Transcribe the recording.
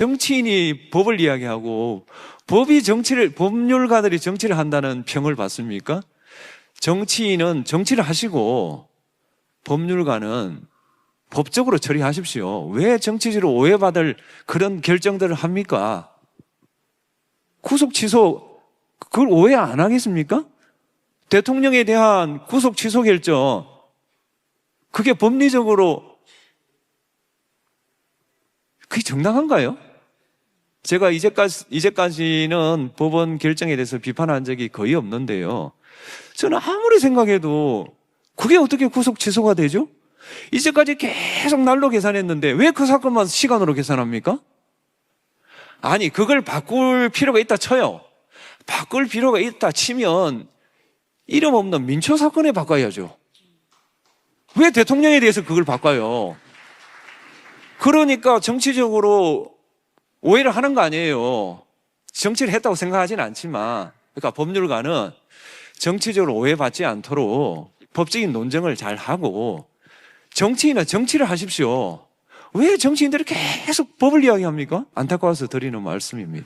정치인이 법을 이야기하고 법이 정치를 법률가들이 정치를 한다는 평을 받습니까? 정치인은 정치를 하시고 법률가는 법적으로 처리하십시오. 왜 정치적으로 오해받을 그런 결정들을 합니까? 구속 취소 그걸 오해 안 하겠습니까? 대통령에 대한 구속 취소 결정 그게 법리적으로 그게 정당한가요? 제가 이제까지, 이제까지는 법원 결정에 대해서 비판한 적이 거의 없는데요. 저는 아무리 생각해도 그게 어떻게 구속 취소가 되죠? 이제까지 계속 날로 계산했는데 왜 그 사건만 시간으로 계산합니까? 아니, 그걸 바꿀 필요가 있다 쳐요. 바꿀 필요가 있다 치면 이름 없는 민초 사건에 바꿔야죠. 왜 대통령에 대해서 그걸 바꿔요? 그러니까 정치적으로 오해를 하는 거 아니에요. 정치를 했다고 생각하지는 않지만, 그러니까 법률가는 정치적으로 오해받지 않도록 법적인 논쟁을 잘 하고, 정치인은 정치를 하십시오. 왜 정치인들이 계속 법을 이야기합니까? 안타까워서 드리는 말씀입니다.